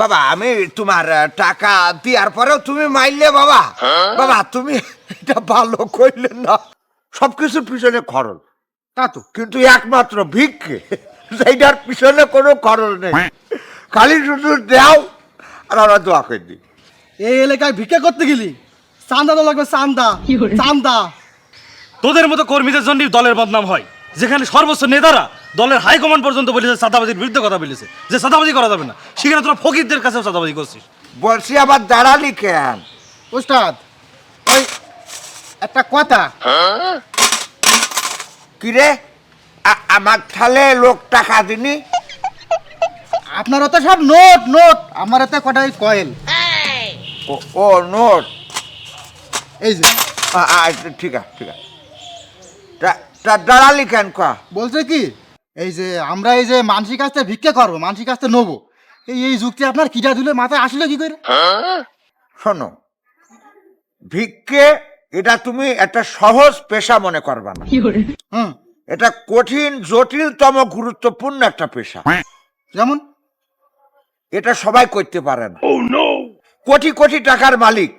বাবা আমি তোমার টাকা দেওয়ার পরেও তুমি মাইলে বাবা। বাবা তুমি এটা ভালো করলে না। সবকিছুর পিছনে খরচ। তা তো কিন্তু একমাত্র ভিক্ষে। সেইটার পিছনে কোনো খরচ নেই। খালি শুধু দেও আর আমরা দোয়া করে দিই। এই এলাকায় ভিক্ষা করতে গেলি? চান্দা তো লাগবে চান্দা। চান্দা। তোদের মতো কর্মীদের জন্যই দলের বদনাম হয়। যেখানে সর্বোচ্চ নেতারা দলের হাইকমান্ড পর্যন্ত বলেছে সাদাবাজির বিরুদ্ধে কথা বলেছে। যে সাদাবাজি করা যাবে না। সেখানে তোরা ফকিরদের কাছেও সাদাবাজি করছিস। বলছি আবার দাঁড়ালি কেন? উস্তাদ ওই একটা কথা। কিরে? আ- আমার থালে লোক টাকা দিনি? আপনার তো সব নোট নোট। আমার এতে কটা ওই কয়েল ও ও নোট। এই যে। আ- আ, ঠিক আছে ঠিক আছে। তা- তা দাঁড়ালি কেন কা? বলছে কি এই যে আমরা এই যে মানসিক কাছতে ভিক্ষা করব মানসিক কাছতে নেব। এই এই যুক্তি আপনার কিটা দিলে মাথায় আসলে কি করে? শোনো ভিক্ষে এটা তুমি একটা সহজ পেশা মনে করবা না। হুম। এটা কঠিন জটিলতম গুরুত্বপূর্ণ একটা পেশা। যেমন? এটা সবাই করতে পারে না। কোটি কোটি টাকার মালিক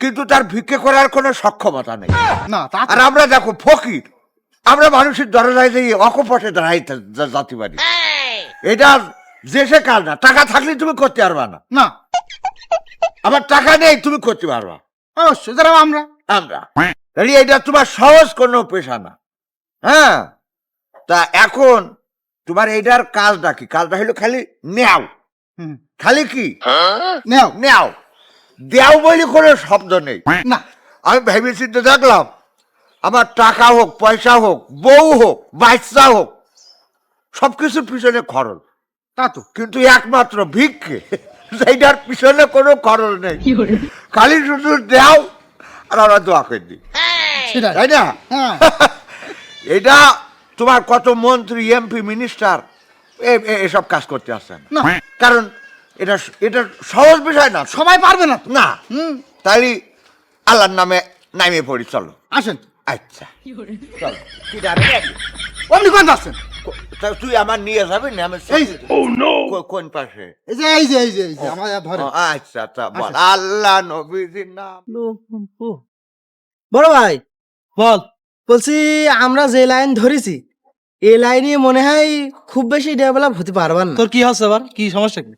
কিন্তু তার ভিক্ষে করার কোনো সক্ষমতা নেই। না তা আর আমরা দেখো ফকির। আমরা মানুষের দরজায় দিয়ে অকপটে দাঁড়াইতে যাতে পারি এটা সে কাজ না টাকা থাকলে তুমি করতে পারবা না। না। আবার টাকা নেই তুমি করতে পারবা। অবশ্যই যারা আমরা। আমরা। তাহলে এটা তোমার সহজ কোনো পেশা না। হ্যাঁ? তা এখন তোমার এইটার কাজটা কি? কাজটা হলো খালি নেও হুম। খালি কি? নেও নেও দেও বলে কোনো শব্দ নেই। না। আমি ভেবে চিন্তে দেখলাম আমার টাকা হোক পয়সা হোক বউ হোক বাচ্চা হোক সবকিছুর পিছনে খরচ তা তো কিন্তু একমাত্র ভিক্ষে সেইটার পিছনে কোনো খরচ নেই। খালি শুধু দেও আর আমরা দোয়া করে দিই। তাই না? হ্যাঁ। এটা তোমার কত মন্ত্রী এমপি মিনিস্টার এসব কাজ করতে আসছেন না। কারণ এটা এটা সহজ বিষয় না। সবাই পারবে না না। হুম। তাহলে আল্লাহর নামে নামিয়ে পড়ি চলো। আসেন। আচ্ছা। চলো কি যাবে নাকি? অমনি কোন তা তুই আমার নিয়ে যাবি না আমি এই যে। কো- কোন পাশে? এই যে এই যে এই যে এই যে আমার ধরে আচ্ছা আচ্ছা। বল আল্লাহ নবীজির নাম। বড় ভাই বল বলছি আমরা যে লাইন ধরেছি এই লাইনে মনে হয় খুব বেশি ডেভেলপ হতে পারবার না। তোর কি হচ্ছে এবার কি সমস্যা কি?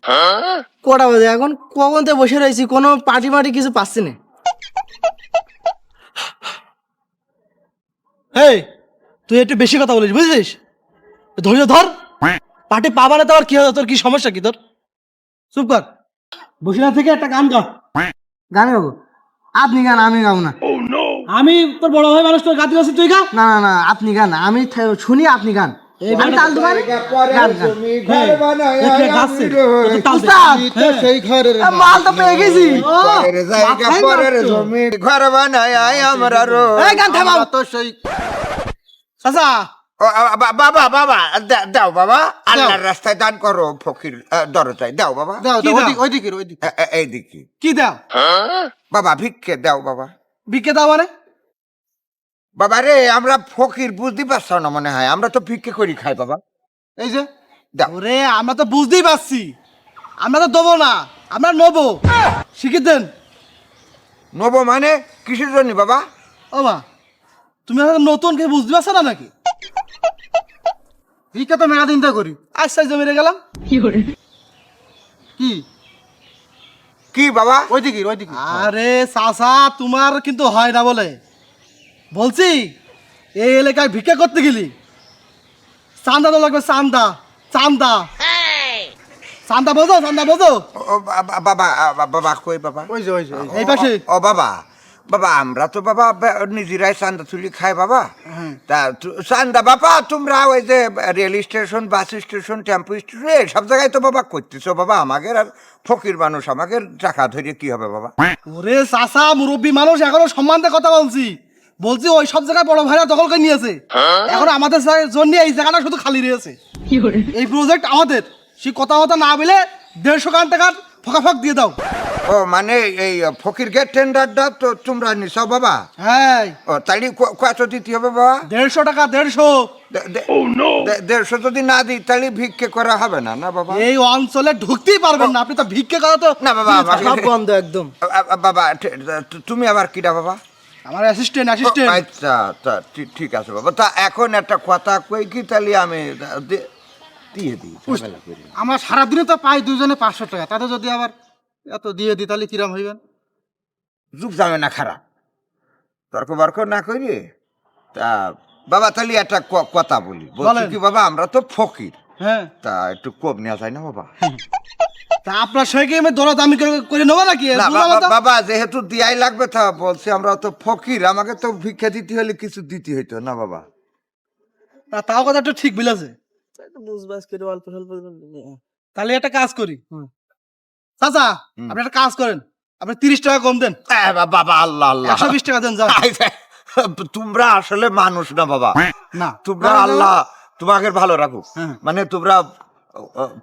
কটা বাজে এখন? কখন থেকে বসে রয়েছি? কোনো পার্টি মাটি কিছু পাচ্ছি না। এই তুই একটু বেশি কথা বলিস বুঝলিস ধৈর্য ধর। পার্টি পা বানাতে আবার কি হবে তোর কি সমস্যা কি তোর? চুপ কর। বসে না থেকে একটা গান গা গান গাবো? আপনি গান আমি গাবো না। আমি তোর বড় ভাই মানুষ তোর গাতে তুই গা না না না আপনি গান আমি শুনি আপনি গান। হ্যাঁ। মাল তো পেয়ে গেছি। জমি ঘর বানায় আমরা রো গান থামাও। তো সেই চাচা। বাবা বাবা দাও বাবা। আল্লাহর রাস্তায় দান করো ফকির দরজায়। দাও বাবা? ওইদিকে। ওইদিকে এইদিকে। কি দাও? বাবা ভিক্ষে দাও বাবা। বিকে দাও মানে? বাবা রে আমরা ফকির বুঝতে পারছ না মনে হয়। আমরা তো ভিক্ষে করি খাই বাবা। এই যে দাও। ওরে আমরা তো বুঝতেই পারছি। আমরা তো দেবো না আমরা নেব। শিখে দেন। নব মানে? কিসের জন্য বাবা? ও মা তুমি নতুন কে বুঝতে পারছ না নাকি? ভিক্ষা তো মেলা দিন তো করি আচ্ছা জমিরে গেলাম কি? কি বাবা? ওইদিকে ওইদিকে। আরে চাচা তোমার কিন্তু হয় না বলে। বলছি এই এলাকায় ভিক্ষা করতে গেলি? চান্দা তো লাগবে চান্দা চান্দা। চান্দা বোঝো চান্দা বোঝো। ও, বা- বাবা বা- বাবা কই বাবা? ওই যে ওই যে ওই যে। এই পাশে। ও বাবা বাবা আমরা তো বাবা বে- নিজেরাই চান্দা তুলি খাই বাবা। তা তু- চান্দা বাবা তোমরা ওই যে rail station bus station tempo station সব জায়গায় তো বাবা করতেছো বাবা। আমাদের আর ফকির মানুষ আমাকে টাকা ধরে কি হবে বাবা? ওরে চাচা মুরব্বী মানুষ এখনও সম্মান দিয়ে কথা বলছি। বলছি ওই সব জায়গায় বড় ভাইরা দখল করে নিয়েছে। এখন আমাদের জন্য এই জায়গাটা শুধু খালি রয়েছে। এই প্রজেক্ট আমাদের। সেই কথা মতো না বলে দেড়শো গান টাকার ফকাফক দিয়ে দাও। ও মানে এই ফকির গেট টেন্ডারটা তো তোমরা নিছো বাবা? হ্যাঁ। ও তাইলে কত দিতে হবে বাবা? দেড়শো টাকা দেড়শো। দে- দেড়শো যদি না দিই তাহলে ভিক্ষে করা হবে না না বাবা? এই অঞ্চলে ঢুকতেই পারবেন না। আপনি তো ভিক্ষে করা তো না বাবা সব বন্ধ একদম। বাবা তুমি আবার কিটা বাবা? আমার অ্যাসিস্ট্যান্ট অ্যাসিস্ট্যান্ট আচ্ছা তা ঠিক আছে বাবা। তা এখন একটা কথা কই কি তাহলে আমি দিয়ে দিই। আমার সারাদিনে তো পাই দুজনে পাঁচশো টাকা। তাতে যদি আবার এত দিয়ে দিই তাহলে কিরম হইবেন? যুগ যাবে না খারাপ। তর্ক বার্ক না করি তা বাবা তাহলে একটা ক- কথা বলি। বলছি কি বাবা আমরা তো ফকির। হ্যাঁ। তা একটু কম নেওয়া যায় না বাবা? তা আপনার সঙ্গে আমি দরা দামি করে নেব নাকি? বাবা যেহেতু দিয়াই লাগবে তা বলছি আমরা তো ফকির আমাকে তো ভিক্ষা দিতে হলে কিছু দিতে হইতো না বাবা? না, তাও ঠিক বুঝবাস করে অল্প স্বল্প তাহলে একটা কাজ করি। চাচা আপনি একটা কাজ করেন। আপনি তিরিশ টাকা কম দেন। বাবা আল্লাহ আল্লাহ। একশো বিশ টাকা দেন যান। তোমরা আসলে মানুষ না বাবা। না। তোমরা আল্লাহ তোমাকে ভালো রাখুক। হ্যাঁ। মানে তোমরা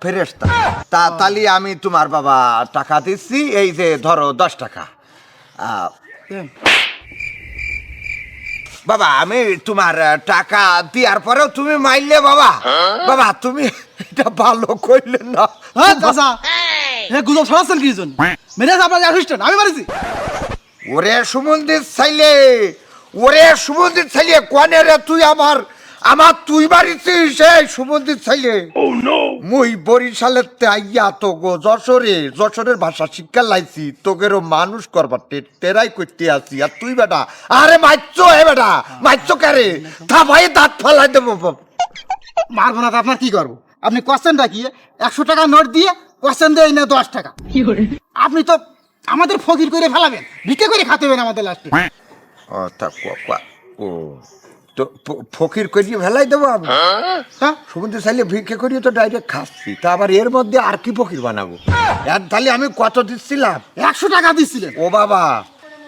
ফেরেস্তা তা তালি আমি তোমার বাবা টাকা দিচ্ছি এই যে ধরো দশ টাকা। বাবা আমি তোমার টাকা দেওয়ার পরেও তুমি মাইলে বাবা। বাবা তুমি এটা ভালো করলে না। হ্যাঁ চাচা হ্যাঁ গুজব ছড়াচ্ছেন কি জন্য মেরে আপনার অ্যাসিস্ট্যান্ট আমি পারিছি ওরে সুমন্দির ছাইলে ওরে সুমন্দির ছাইলে কোনে রে তুই আমার আমার তুই বাড়িছিস এই সুমন্দির ছাইলে মুই বরিশালের তে আইয়া তো গো যশোরে যশোরের ভাষা শিক্ষা লাইছি তোগেরও মানুষ করবার টেরাই করতে আসি আর তুই বেটা আরে মাইচ্ছো হে বেটা মাইচ্ছো কারে থা ভাই দাঁত ফালাই দেবো। মারবো না আপনার কি করব? আপনি কোশ্চেন রাখিয়ে একশো টাকা নোট দিয়ে কোশ্চেন দেয় না দশ টাকা। আপনি তো আমাদের ফকির করে ফেলাবেন ভিক্ষে করে খাতে হবেন আমাদের লাস্টে ও তা ক- ক- ও তো ফ- ফকির করিয়ে ফেলাই দেবো আমি। হ্যাঁ? সমুদ্র চাইলে ভিক্ষে করিয়ে তো ডাইরেক্ট খাচ্ছি। তা আবার এর মধ্যে আর কি ফকির বানাবো? আর তাহলে আমি কত দিচ্ছিলাম? একশো টাকা দিচ্ছিলেন। ও বাবা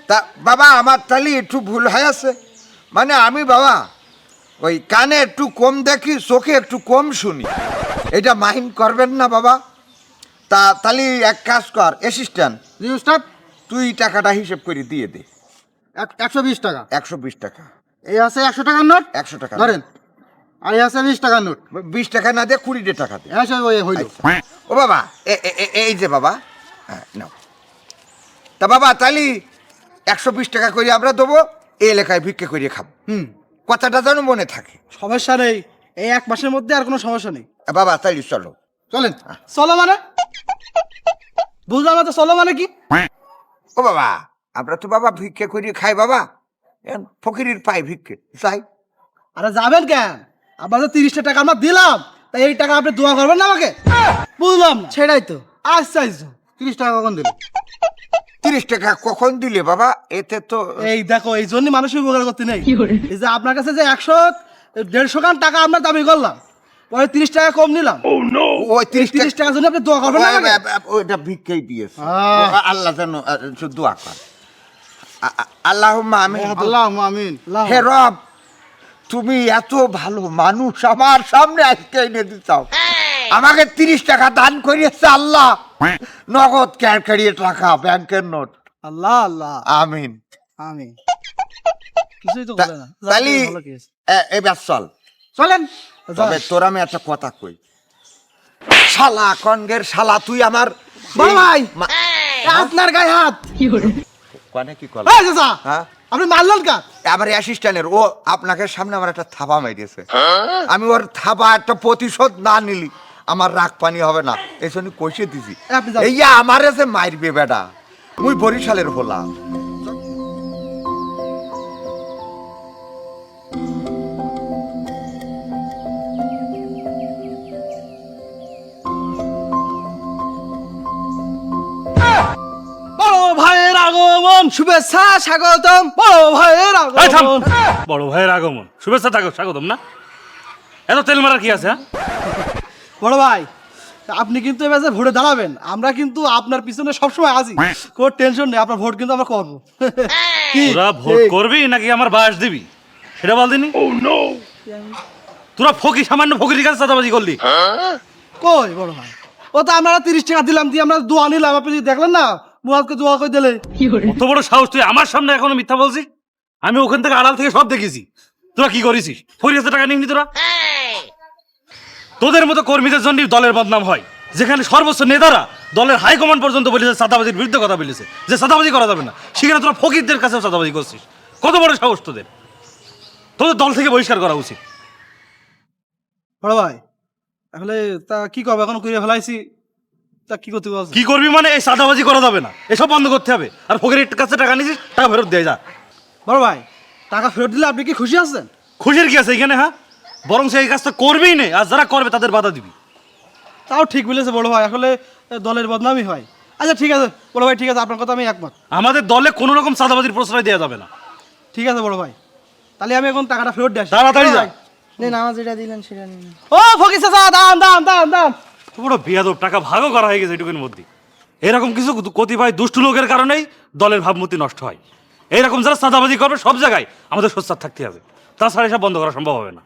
তা বাবা আমার তাহলে একটু ভুল হয়ে আছে। মানে আমি বাবা ওই কানে একটু কম দেখি চোখে একটু কম শুনি। এটা মাইন্ড করবেন না বাবা। তা তাহলে এক কাজ কর অ্যাসিস্ট্যান্ট তুই টাকাটা হিসেব করে দিয়ে দে। এক- একশো বিশ টাকা। একশো বিশ টাকা। এই আছে একশো টাকার নোট? একশো টাকা ধরেন। আর এই আছে বিশ টাকার নোট। বিশ টাকা না দিয়ে কুড়িটা টাকা দে। হ্যাঁ সে ওই হইল। ও বাবা এই যে বাবা হ্যাঁ নাও। তা বাবা তাহলে একশো বিশ টাকা করে আমরা দেবো এই এলাকায় ভিক্ষে করে খাব। হুম। কথাটা যেন মনে থাকে। সমস্যা নেই। এই এক মাসের মধ্যে আর কোনো সমস্যা নেই। বাবা তাহলে চলো। চলেন। চলো মানে? বুঝলাম তো চলো মানে কি? ও বাবা আমরা তো বাবা ভিক্ষে করিয়ে খাই বাবা। ফকিরির পাই ভিক্ষে। যাই। আরে যাবেন কেন? আপনার তিরিশটা টাকা আমরা দিলাম। তাই এই টাকা আপনি দোয়া করবেন না আমাকে? বুঝলাম না। সেটাই তো। আচ্ছা আচ্ছা। তিরিশ টাকা কখন দিল? তিরিশ টাকা কখন দিলে বাবা? এতে তো এই দেখো এই জন্য মানুষের উপকার করতে নেই। এই যে আপনার কাছে যে একশো দেড়শো খান টাকা আমরা দাবি করলাম পরে তিরিশ টাকা কম নিলাম। ওই তিরিশ তিরিশ টাকার জন্য আপনি দোয়া করবেন না আমাকে? ওইটা ভিক্ষেই দিয়েছে। আহ। আল্লাহ যেন আ, দোয়া কর আল্লাহ আমি আল্লাহ আমিন। হে রব তুমি এত ভালো মানুষ আমার সামনে আজকে এনে দিতাও। আমাকে তিরিশ টাকা দান করিয়েছে আল্লাহ। নগদ ক্যারকারিয়ে টাকা ব্যাংকের নোট। আল্লাহ আল্লাহ। আমিন। আমি কিছুই তো বলে না। এবার চল। চলেন। তবে তোর আমি একটা কথা কই। শালা কনগের শালা তুই আমার ভাই। আপনার গায়ে হাত। কনে কি কল এই চাচা, হ্যাঁ? আপনি মারলেন কা? আমার অ্যাসিস্ট্যান্টের ও আপনাকে সামনে আমার একটা থাবা মেরেছে আমি ওর থাবা একটা প্রতিশোধ না নিলি আমার রাগ পানি হবে না। এই জন্য কষে দিছি। এই আমারে যে মারবে বেটা মুই বরিশালের হলাম। শুভেচ্ছা স্বাগতম বড় ভাইয়ের। আগমন। বড় ভাইয়ের আগমন। শুভেচ্ছা থাকো স্বাগতম না? এত তেল মারার কি আছে হ্যাঁ? বড় ভাই আপনি কিন্তু এবার যে ভোটে দাঁড়াবেন আমরা কিন্তু আপনার পিছনে সবসময় আছি। কোনো টেনশন নেই আপনার ভোট কিন্তু আমরা করব। কি? তোরা ভোট করবি নাকি আমার বাস দিবি? সেটা বল দিনি। তোরা ফকি সামান্য ফকির কাছে চাঁদাবাজি করলি। কই বড় ভাই? ও তো আমরা তিরিশ টাকা দিলাম দিয়ে আমরা দোয়া নিলাম আপনি দেখলেন না মুয়াদকে দোয়া করে দিলে। কত বড় সাহস তুই আমার সামনে এখনও মিথ্যা বলছিস? আমি ওখান থেকে আড়াল থেকে সব দেখেছি। তোরা কি করেছিস? ফরিয়াতে টাকা নিবি তোরা? তোদের মতো কর্মীদের জন্য দলের বদনাম হয়। যেখানে সর্বোচ্চ নেতারা দলের হাইকমান্ড পর্যন্ত বলেছে সাদাবাজির বিরুদ্ধে কথা বলেছে। যে সাদাবাজি করা যাবে না সেখানে তোরা ফকিরদের কাছেও সাদাবাজি করছিস। কত বড় সাহস তোদের? তোদের দল থেকে বহিষ্কার করা উচিত। বড় ভাই তাহলে তা কি করব? এখন করে ফেলাইছি। তা কি করতে বলছে? কি করবি মানে? এই সাদাবাজি করা যাবে না। এসব বন্ধ করতে হবে। আর ফকিরের কাছে টাকা নিয়েছিস টাকা ফেরত দিয়ে যা। বড় ভাই টাকা ফেরত দিলে আপনি কি খুশি আছেন? খুশির কি আছে এখানে হ্যাঁ? বরং সে এই কাজটা করবেই নেই আর যারা করবে তাদের বাধা দিবি। তাও ঠিক বলেছে বড় ভাই আসলে দলের বদনামই হয়। আচ্ছা ঠিক আছে বড় ভাই ঠিক আছে আপনার কথা আমি একমত। আমাদের দলে কোনো রকম সাদাবাজির প্রশ্রয় দেওয়া যাবে না। ঠিক আছে বড় ভাই। তাহলে আমি এখন টাকাটা ফেরত দিয়ে আসি। তাড়াতাড়ি যা। নেন আমার যেটা দিলেন সেটা নিন। ও ফকির চাচা দাম দাম দাম দাম পুরো বিয়াদব, টাকা ভাগও করা হয়ে গেছে এটুকুর মধ্যে। এরকম কিছু কতিপয় দুষ্টু লোকের কারণেই দলের ভাবমূর্তি নষ্ট হয়। এইরকম যারা সাদাবাজি করবে সব জায়গায় আমাদের সোচ্চার থাকতে হবে। তাছাড়া এসব বন্ধ করা সম্ভব হবে না।